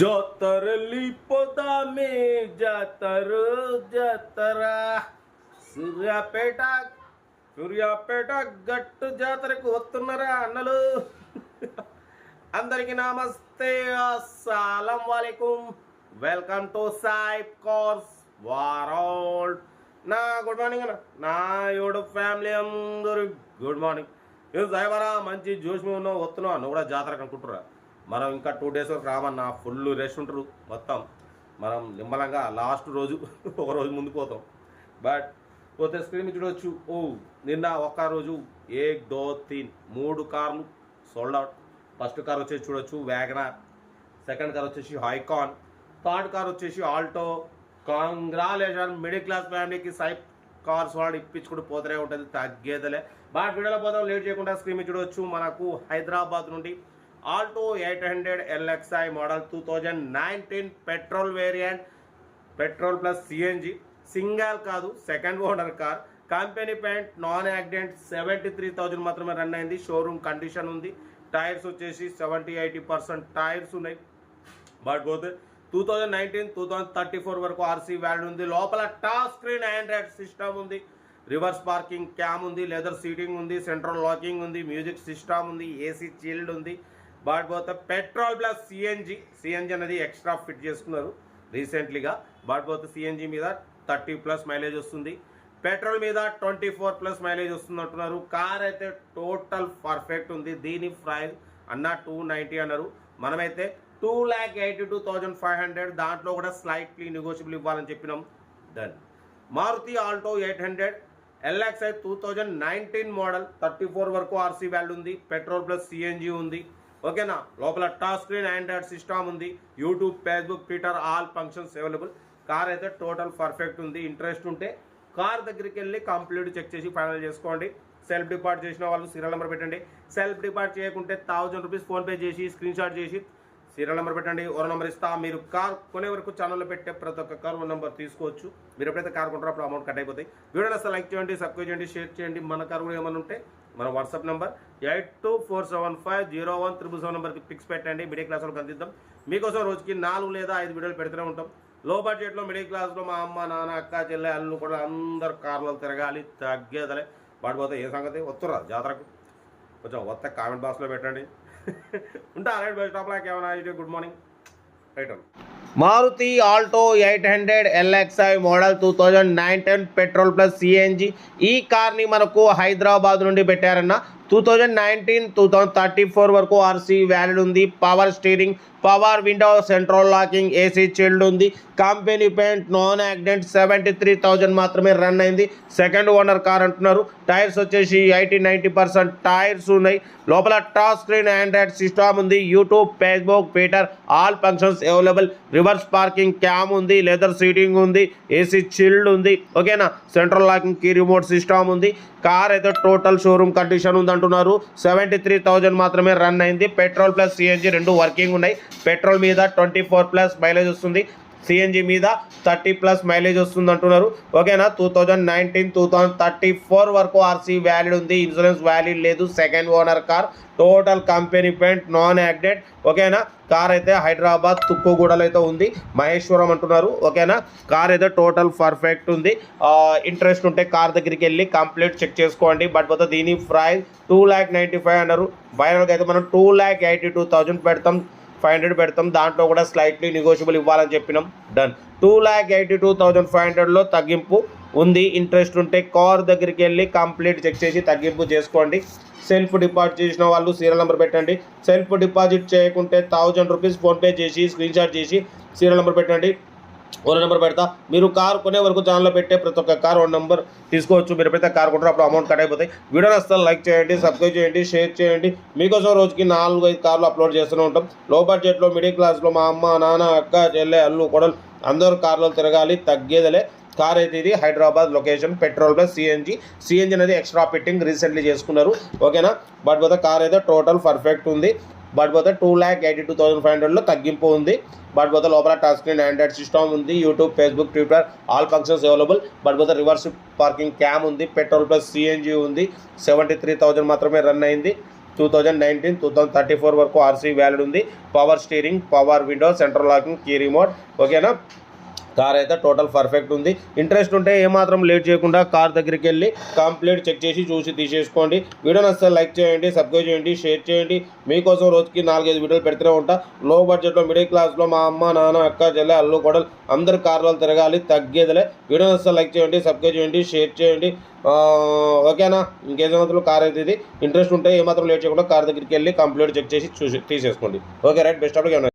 జాతరలి మే జాతర జాతర. సూర్యాపేట సూర్యాపేట గట్టు జాతరకు వస్తున్నారా అన్నలు? అందరికి నమస్తే అస్సలం వాలేకుం. Welcome to Saib cars world. నా గుడ్ మార్నింగ్ అన్న. నా యూట్యూబ్ ఫ్యామిలీ అందరూ గుడ్ మార్నింగ్. ఏం సాయిబారా మంచి జోష్మి ఉన్నావు వస్తున్నావు నువ్వు కూడా జాతరకు అనుకుంటురా మనం ఇంకా టూ డేస్ వరకు రామన్నా ఫుల్ రెస్ట్ ఉంటారు మొత్తం. మనం నిమ్మలంగా లాస్ట్ రోజు ఒక రోజు ముందు పోతాం. బట్ పోతే స్క్రీన్ చూడవచ్చు ఓ నిన్న ఒక్క రోజు ఏక్ దో తీన్ మూడు కార్లు సోల్డ్ అవుట్ ఫస్ట్ కార్ వచ్చేసి చూడొచ్చు వ్యాగనార్ సెకండ్ కార్ వచ్చేసి హైకాన్ థర్డ్ కార్ వచ్చేసి ఆల్టో కాంగ్రాలేషన్ మిడిల్ క్లాస్ ఫ్యామిలీకి సైప్ కార్స్ వాడు ఇప్పించుకుంటూ పోతూనే ఉంటుంది తగ్గేదలే. బాగా వీడియోలో పోతాం లేట్ చేయకుండా స్క్రీన్ చూడవచ్చు మనకు హైదరాబాద్ నుండి Alto eight hundred LXI model two thousand nineteen petrol variant petrol plus CNG single కాదు second owner car. Company paint non accident seventy three thousand మాత్రమే రన్ అయింది. షోరూమ్ కండిషన్ ఉంది. టైర్స్ వచ్చేసి సెవెంటీ ఎయిటీ పర్సెంట్ టైర్స్ ఉన్నాయి. But పోతే two thousand nineteen two thousand thirty four వరకు RC value ఉంది. లోపల టాప్ స్క్రీన్ ఆండ్రాయిడ్ సిస్టమ్ ఉంది. రివర్స్ పార్కింగ్ క్యామ్ ఉంది. లెదర్ సీటింగ్ ఉంది. సెంట్రల్ లాకింగ్ ఉంది. మ్యూజిక్ సిస్టమ్ ఉంది. ఏసీ చిల్డ్ ఉంది. బట్ పోతే పెట్రోల్ ప్లస్ సిఎన్జి సిఎన్జి అనేది ఎక్స్ట్రా ఫిట్ చేసుకున్నారు రీసెంట్లీగా. బట్ పోతే సిఎన్జి మీద థర్టీ ప్లస్ మైలేజ్ వస్తుంది. పెట్రోల్ మీద ట్వంటీ ఫోర్ ప్లస్ మైలేజ్ వస్తుంది అంటున్నారు. కార్ అయితే టోటల్ పర్ఫెక్ట్ ఉంది. దీని ప్రైస్ అన్న టూ నైంటీ అన్నారు. మనమైతే two lakh eighty two thousand five hundred దాంట్లో కూడా స్లైట్లీ నెగోషియబుల్ ఇవ్వాలని చెప్పినాం. Done Maruti Alto eight hundred LXI two thousand nineteen model thirty four వరకు ఆర్సీ వాల్యూ ఉంది. పెట్రోల్ ప్లస్ సిఎన్జి ఉంది. ఓకేనా? లోపల టచ్ స్క్రీన్ ఆండ్రాయిడ్ సిస్టమ్ ఉంది. YouTube Facebook Twitter all functions available. Car అయితే టోటల్ పర్ఫెక్ట్ ఉంది. ఇంట్రెస్ట్ ఉంటే car దగ్గరికి వెళ్ళి కంప్లీట్ చెక్ చేసి ఫైనల్ చేసుకోండి. సెల్ఫ్ డిపార్ట్ చేసిన వాళ్ళు సీరియల్ నెంబర్ పెట్టండి. సెల్ఫ్ డిపార్ట్ చేయకుంటే థౌజండ్ రూపీస్ ఫోన్పే చేసి స్క్రీన్ షాట్ చేసి సీరియల్ నెంబర్ పెట్టండి. ఓరో నెంబర్ ఇస్తా. మీరు కార్ కొనే వరకు ఛానల్లో పెట్టే ప్రతి ఒక్క కార్ ఓ నెంబర్ తీసుకోవచ్చు. మీరు ఎప్పుడైతే కార్ కొంటారో అప్పుడు అమౌంట్ కట్ అయిపోతాయి. వీడియో లైక్ చేయండి సబ్స్క్రైబ్ చేయండి షేర్ చేయండి. మన కార్ కూడా ఏమైనా ఉంటే మన WhatsApp number eight two four seven five zero one triple seven నెంబర్కి పిక్స్ పెట్టండి. మిడిల్ క్లాస్ వాళ్ళకి అందిద్దాం మీకోసం రోజుకి నాలుగు లేదా ఐదు వీడియోలు పెడుతూనే ఉంటాం. లో బడ్జెట్లో మిడిల్ క్లాస్లో మా అమ్మ నాన్న అక్క చెల్లె అల్లు కూడా అందరు కార్లలో తిరగాలి తగ్గేదలే. పడిపోతే ఏ సంగతి? వస్తురా జాతరకు. కొంచెం వస్తే కామెంట్ బాక్స్లో పెట్టండి. ఉంటా రైట్ బస్ స్టాప్ లాక్ ఏమైనా గుడ్ మార్నింగ్. రైట్ అన్న. Maruti Alto eight hundred LXI model two thousand nineteen petrol plus CNG. ఈ కార్ని మనకు హైదరాబాద్ నుండి పెట్టారన్న two thousand nineteen two thousand thirty four వరకు ఆర్సీ వ్యాలిడ్ ఉంది. Power steering power window central locking AC chilled ఉంది. Company paint non accident seventy three thousand మాత్రమే run అయింది. Second owner car అంటున్నారు. టైర్స్ వచ్చేసి ఎయిటీ నైంటీ పర్సెంట్ టైర్స్ ఉన్నాయి. లోపల touch screen Android system ఉంది. YouTube Facebook Twitter all functions available reverse parking cam ఉంది leather seating ఉంది AC chilled ఉంది. ఓకేనా central locking key remote system ఉంది. కార్ అయితే టోటల్ షోరూమ్ కండిషన్ ఉంది అంటున్నారు. సెవెంటీ త్రీ థౌజండ్ మాత్రమే రన్ అయింది. పెట్రోల్ ప్లస్ సిఎన్జి రెండు వర్కింగ్ ఉన్నాయి. పెట్రోల్ మీద ట్వంటీ ఫోర్ ప్లస్ మైలేజ్ వస్తుంది. సిఎన్జి మీద థర్టీ ప్లస్ మైలేజ్ వస్తుంది అంటున్నారు. ఓకేనా? Two thousand nineteen two thousand thirty four వరకు ఆర్సీ వ్యాలిడ్ ఉంది. ఇన్సూరెన్స్ వ్యాలిడ్ లేదు. Second owner car total company paint non యాక్డెడ్ ఓకేనా? కార్ అయితే హైదరాబాద్ తుక్కుగూడలో అయితే ఉంది. మహేశ్వరం అంటున్నారు. ఓకేనా? కార్ అయితే టోటల్ పర్ఫెక్ట్ ఉంది. ఇంట్రెస్ట్ ఉంటే కార్ దగ్గరికి వెళ్ళి కంప్లీట్ చెక్ చేసుకోండి. బట్ పోతే దీని price two lakh ninety five అన్నారు ఫైనల్గా అయితే మనం two lakh eighty two thousand పెడతాం. ఫైవ్ హండ్రెడ్ పెడతాం. దాంట్లో కూడా స్లైట్లీ నెగోషియబుల్ ఇవ్వాలని చెప్పినాం. Done two lakh eighty two thousand five హండ్రెడ్లో తగ్గింపు ఉంది. ఇంట్రెస్ట్ ఉంటే కార్ దగ్గరికి వెళ్ళి కంప్లీట్ చెక్ చేసి తగ్గింపు చేసుకోండి. సెల్ఫ్ డిపాజిట్ చేసిన వాళ్ళు సీరియల్ నెంబర్ పెట్టండి. సెల్ఫ్ డిపాజిట్ చేయకుంటే థౌజండ్ రూపీస్ ఫోన్పే చేసి స్క్రీన్షాట్ చేసి సీరియల్ నెంబర్ పెట్టండి. ఓనర్ నెంబర్ పెడతా. మీరు కారు కొనే వరకు ఛానల్లో పెట్టే ప్రతి ఒక్క కార్ ఓన్ నెంబర్ తీసుకోవచ్చు. మీరు పెడితే కార్ కొంటారు అప్పుడు అమౌంట్ కట్ అయిపోతాయి. వీడియో నచ్చితే లైక్ చేయండి సబ్స్క్రైబ్ చేయండి షేర్ చేయండి. మీకోసం రోజుకి నాలుగు ఐదు కార్లు అప్లోడ్ చేస్తూనే ఉంటాం. లో బడ్జెట్లో మిడిల్ క్లాస్లో మా అమ్మ నాన్న అక్క చెల్లె అల్లు కొడలు అందరూ కార్లో తిరగాలి తగ్గేదలే. కార్ అయితే ఇది Hyderabad location petrol plus CNG CNG అనేది ఎక్స్ట్రా ఫిట్టింగ్ రీసెంట్లీ చేసుకున్నారు. ఓకేనా బట్ పోతే కార్ అయితే టోటల్ పర్ఫెక్ట్ ఉంది. బట్ పోతే two lakh eighty two thousand five హండ్రెడ్లో తగ్గింపు ఉంది. బట్ పోతే లోపల టచ్ స్క్రీన్ ఆండ్రాయిడ్ సిస్టమ్ ఉంది YouTube Facebook Twitter all functions available but పోతే రివర్స్ పార్కింగ్ క్యామ్ ఉంది పెట్రోల్ ప్లస్ సిఎన్జీ ఉంది. సెవెంటీ త్రీ థౌజండ్ మాత్రమే రన్ అయింది. Two thousand nineteen two thousand thirty four వరకు ఆర్సీ వ్యాలిడ్ ఉంది. Power steering power window central locking key remote. ఓకేనా? Car అయితే total perfect ఉంది. ఇంట్రెస్ట్ ఉంటే ఏమాత్రం లేట్ చేయకుండా కార్ దగ్గరికి వెళ్ళి కంప్లీట్ చెక్ చేసి చూసి తీసేసుకోండి. వీడియో నచ్చితే లైక్ చేయండి సబ్స్క్రైబ్ చేయండి షేర్ చేయండి. మీకోసం రోజుకి నాలుగైదు వీడియోలు పెడుతూనే ఉంటా. లో బడ్జెట్లో మిడిల్ క్లాస్లో మా అమ్మ నాన్న అక్క చెల్లె అల్లు కొడలు అందరు కార్లలో తిరగాలి తగ్గేదిలే. వీడియో నచ్చితే లైక్ చేయండి సబ్స్క్రైబ్ చేయండి షేర్ చేయండి. ఓకేనా? ఓకేనా ఇంకేమాత్రం కార్ అయితే ఇది. ఇంట్రెస్ట్ ఉంటే ఏమాత్రం లేట్ చేయకుండా కార్ దగ్గరికి వెళ్ళి కంప్లీట్ చెక్ చేసి చూసి తీసేసుకోండి. Okay right best of